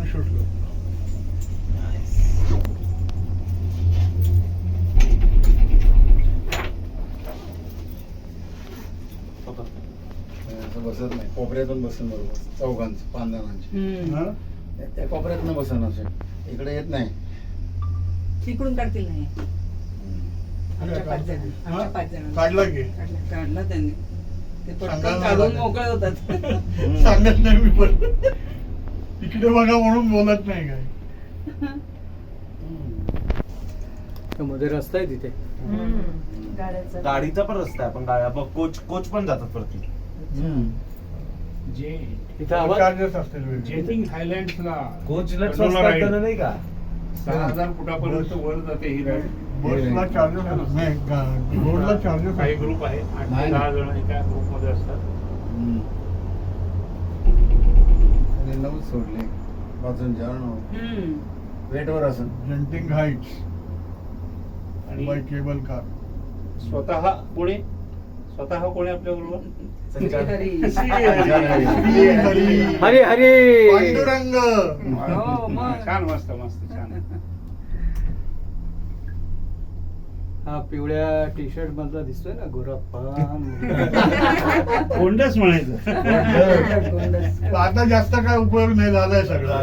आम्ही सुटलो बसत नाही. कोपऱ्यातून बसन बरोबर. चौघांचं पाच जणांचे हम्म. त्या कोपऱ्यातनं बसन असे. इकडे येत नाही. तिकडून काढतील नाही आमच्या काढला काढला. त्यांनी. ते पटकन सांगायला काढून मोकळे होतात. सांगत नाही मी पण. इकडे बघा म्हणून बोलत नाही काय. मध्ये रस्ता आहे तिथे. गाड्याचं. गाडीचा पण रस्ता आहे पण गाड्या बघ कोच कोच पण जातात हम्म. जे तिथे आवाज चार्जेस असतील वेगळे. जेटिंग थायलंडला कोचला. असताना नाही का? सहा हजार फुटापर्यंत वर जाते ही बसला चार्जेस नाही गा- रोडला चार्जेस काही ग्रुप आहे आठ ते नाही. दहा जण एका ग्रुपमध्ये असतात हम्म. नऊच सोडले वाजून जेवण हम्म. वेटवर असं जंटिंग हाईट्स आणि बाय केबल कार स्वतः पुणे स्वतः कोणी आपल्या बरोबर? संचार हरी. हरे हरे. पांडुरंग. हो, मग. छान मस्त मस्त छान. हा पिवळ्या टी शर्ट मधला दिसतोय ना गोरप्पा कोंडच म्हणायचं. गोंडस. आता जास्त काय उपयोग नाही झालाय सगळा.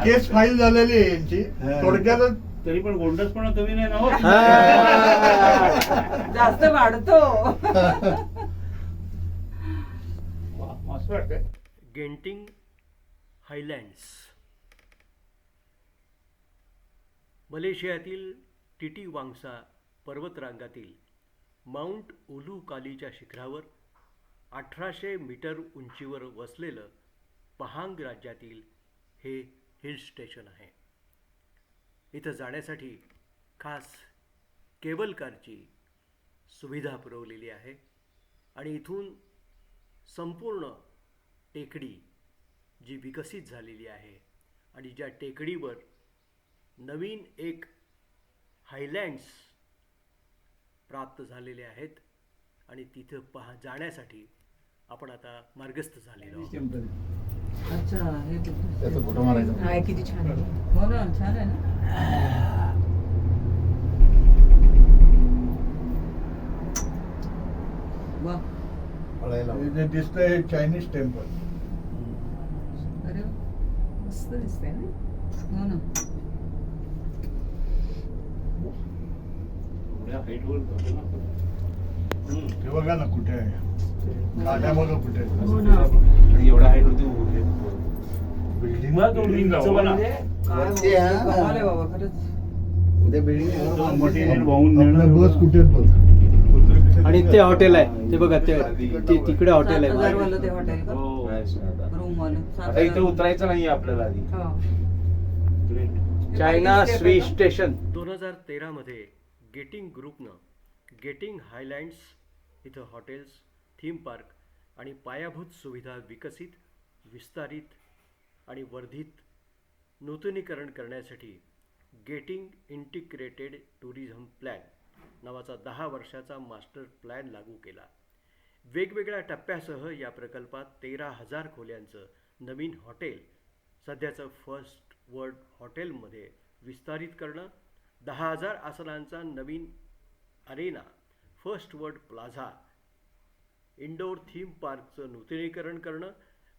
केस फाईल झालेली आहे यांची. थोडक्यातच तरी पण गोंडस पण कमी नाही ना हो? जास्त वाढतो. वा, मस्त वाटतंय. गेंटिंग हायलँड्स मलेशियातील टिटीवांगसा पर्वतरांगातील माउंट उलुकालीच्या शिखरावर अठराशे मीटर उंचीवर वसलेलं पहांग राज्यातील हे हिल स्टेशन आहे. इथं जाण्यासाठी खास केबल कारची सुविधा पुरवलेली आहे आणि इथून संपूर्ण टेकडी जी विकसित झालेली आहे आणि ज्या टेकडीवर नवीन एक हायलँड्स प्राप्त झालेले आहेत आणि तिथं पहा जाण्यासाठी आपण आता मार्गस्थ झालेलो आहोत. अच्छा हे त्याचा फोटो मारायचा. हाय किती छान आहे. हो ना छान आहे ना. वा. पळायला जे दिसतंय हे चायनीज टेम्पल अरे वा. मस्त दिसतंय ना. हो ना. एवढ्या हाईटवर जातो ना. आपण. हे बघा ना कुठे आहे. गाड्या बघा कुठे आहेत. हो ना. आणि एवढ्या हाईट वरती उभे. बिल्डिंग Building जाऊ ना. काय वरती आहे, बोलतो, हा. कमाल आहे बाबा खरंच. उद्या बिल्डिंग मटेरियल वाहून नेणं आपल्या बस कुठे आहेत बघ? आणि ते हॉटेल आहे. ते बघा ते ते तिकडे हॉटेल सात हजार आहे वालं ते हॉटेल का? हो. रूम वालं. सात आता इथे हजार. उतरायचं नाही आपल्याला आधी. हो. चायना स्वी का? स्टेशन. दोन हजार तेरामध्ये गेटिंग ग्रुपनं गेटिंग हायलँड्स इथं हॉटेल्स थीम पार्क आणि पायाभूत सुविधा विकसित विस्तारित आणि वर्धित नूतनीकरण करण्यासाठी गेटिंग इंटिग्रेटेड टुरिझम प्लॅन नावाचा दहा वर्षाचा मास्टर प्लॅन लागू केला. वेगवेगळ्या टप्प्यासह या प्रकल्पात तेरा हजार खोल्यांचं नवीन हॉटेल सध्याचं फर्स्ट वर्ल्ड हॉटेलमध्ये विस्तारित करणं दहा हजार आसनांचा नवीन arena first world plaza indoor theme पार्कचं नूतनीकरण करणं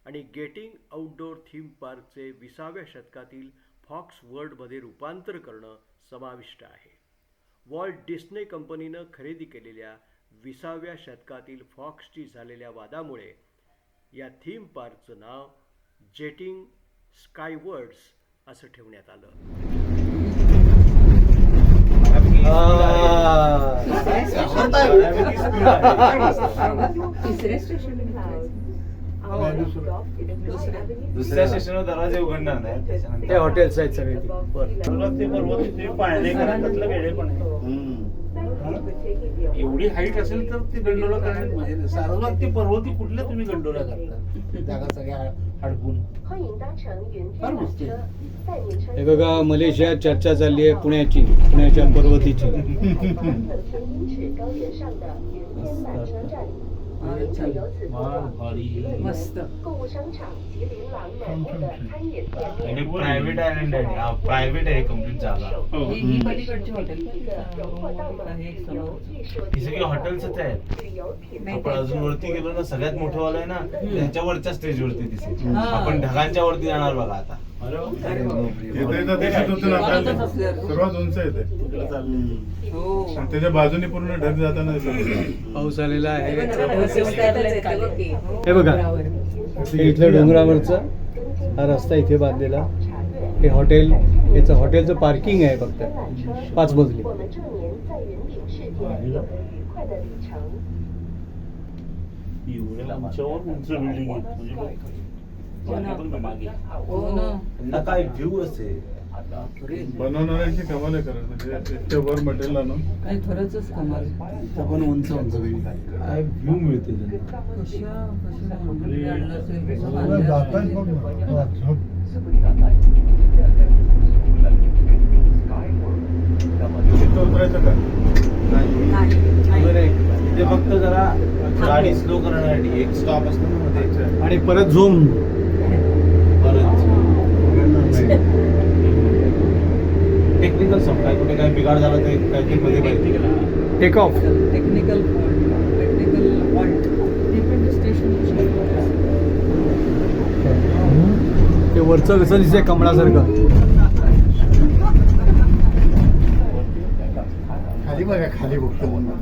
आणि गेटिंग आउटडोअर थीम पार्कचे विसाव्या शतकातील फॉक्स वर्ल्डमध्ये रूपांतर करणं समाविष्ट आहे. वॉल्ट डिस्ने कंपनीनं खरेदी केलेल्या विसाव्या शतकातील फॉक्सची झालेल्या वादामुळे या थीम पार्कचं नाव जेटिंग स्कायवर्ड्स असं ठेवण्यात आलं. तिसऱ्या हो. दुसऱ्या स्टेशनवर दरवाजे उघडणार नाही ते त्याच्यानंतर हॉटेल्स आहेत सगळे ती. वर. सर्वात ते पर्वत ते पाळणेकरांतलं वेळे पण आहे. हम्म. एवढी हाईट असेल तर ते गंडोला करण्यात मजा नाही सर्वात ते पर्वती कुठल्या तुम्ही गंडोला करता? जागा सगळ्या अडकून. हे बघा मलेशियात चर्चा चालली आहे पुण्याची पुण्याच्या पर्वतीची. मस्त. प्रायव्हेट आयलंड आहे. प्रायव्हेट आहे कंप्लीट जागा ही. ही पलीकडची हॉटेल का हे ही सगळी हॉटेल्सच आहेत. आपण अजून वरती गेलो ना सगळ्यात मोठं वाला आहे ना त्याच्यावरच्या स्टेज वरती दिसेल. आपण ढगांच्या वरती जाणार बघा आता. सर्वात उंच येते हो. त्याच्या बाजूने पूर्ण ढग जाताना. पाऊस आलेला आहे. हे बघा हे. इथलं डोंगरावरचं हा रस्ता इथे बांधलेला. हे हॉटेल याचं हॉटेलचं पार्किंग आहे फक्त. पाच मजली. एवढ्या उंचावर उंच बिल्डिंग आहे. म्हणजे ना. त्यांना काय व्ह्यू असेल बनवणाऱ्यांची कमाल आहे खरं म्हणजे इतक्या वर मटेरियल आणून. काही खरंच कमाल पण उंच उंच काय व्ह्यू मिळते ना. तिथं उतरायचं का? ते फक्त जरा गाडी स्लो करण्यासाठी एक स्टॉप असतो ना मध्ये. आणि परत झूम परत टेक्निकल सॉफ्ट काय कुठे काय बिघाड झाला ते काहीतरी मध्ये पाहिजे take off technical technical fault depend station ते वरचं कसं दिसतंय कमळासारखं. खाली बघा खाली बघतो म्हणून.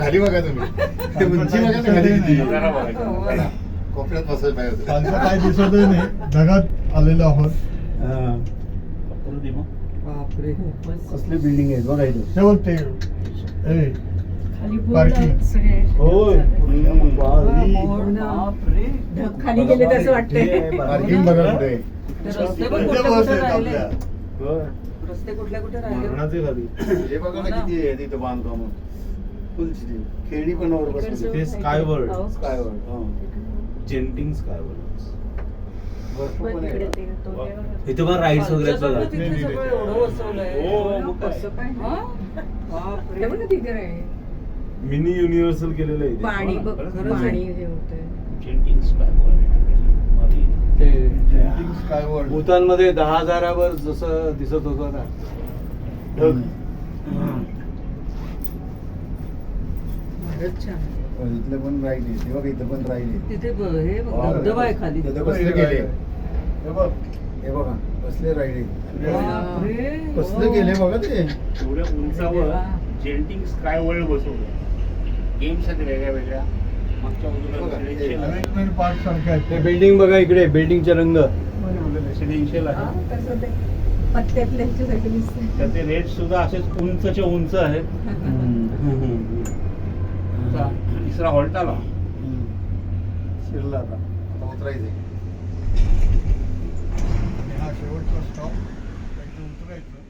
खाली बघा तुम्ही. ते उंची बघा खाली किती. कोपऱ्यात बसायला पाहिजे. काय दिसतही नाही. ढगात आलेलो आहोत. बापरे कसली बिल्डिंग आहे बघा इथे. बघ ते ए, पार्किंग होय. खाली गेले तसं वाटतंय. पार्किंग बघा कुठे. ते रस्ते पण इथे कुठे बस कुठे आहेत राहिले आपल्या रस्ते कुठल्या कुठे राहिले? मरणाचे खाली. हे बघा ना किती आहे तिथं बांधकाम. फुल खेळणी पण वर बसली ते स्काय वर्ल्ड काय वर जेंटिंग स्काय वर्ल्ड भरपूर पण आहे इथे पण राईड्स वगैरे आहेत बघा हो, हा? बापरे. मिनी युनिव्हर्सल केलेलं आहे पाणी. बघ पाणी. हे होतंय. Genting Sky World. भारी. ते स्काय वर्ल्ड भूतानमध्ये दहा हजारावर जसं दिसत होतं ना ढग. इथलं पण राहिले ते बघा इथं पण राहिले तिथे हे बघ, धबधबा आहे खाली. गेले हे बघ हे बघा बसले राहिले बापरे. बसले हो. गेले बघा ते. एवढ्या उंचावर जेंटिंग स्काय वर्ल्ड बसवलं. गेम्स आहेत वेगळ्या वेगळ्या. मागच्या बघा, बाजूला ते रेसिडेन्शियल आहे अरेंजमेंट पार्ट सारखे आहेत ते. बिल्डिंग बघा इकडे बिल्डिंगचे रंग. रेसिडेन्शियल हा, आहे. त्याचे रेट सुद्धा असेच उंचच्या उंच आहेत. आता तिसरा हॉल्ट आला. शिरला आता. उतरायचे शेवटचा स्टॉप इथे उतरायचं.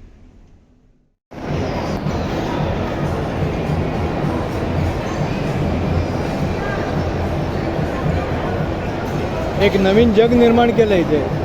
एक नवीन जग निर्माण केलं इथे.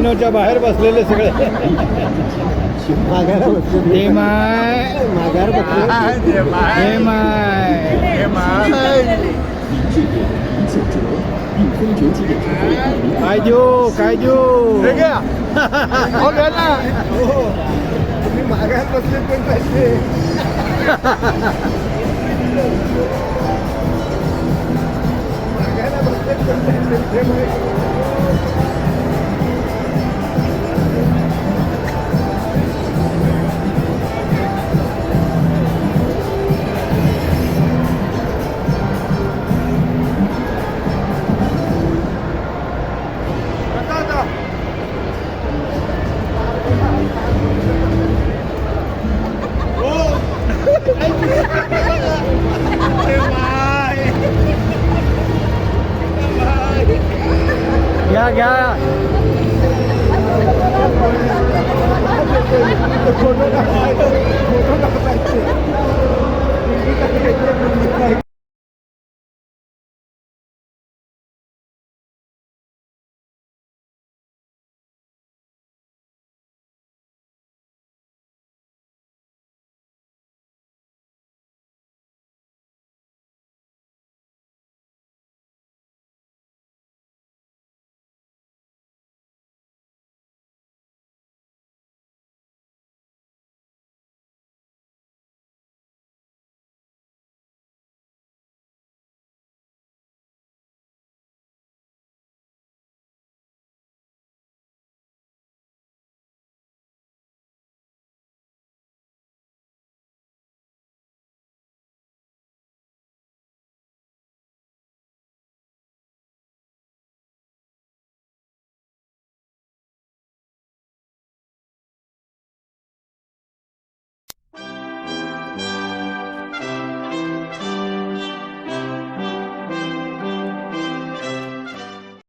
कॅसिनोच्या बाहेर बसलेले सगळे. बसले हे माय. माघार बसले हे माय. माय. काय देऊ काय देऊ? हो मागायला बसले पण पैसे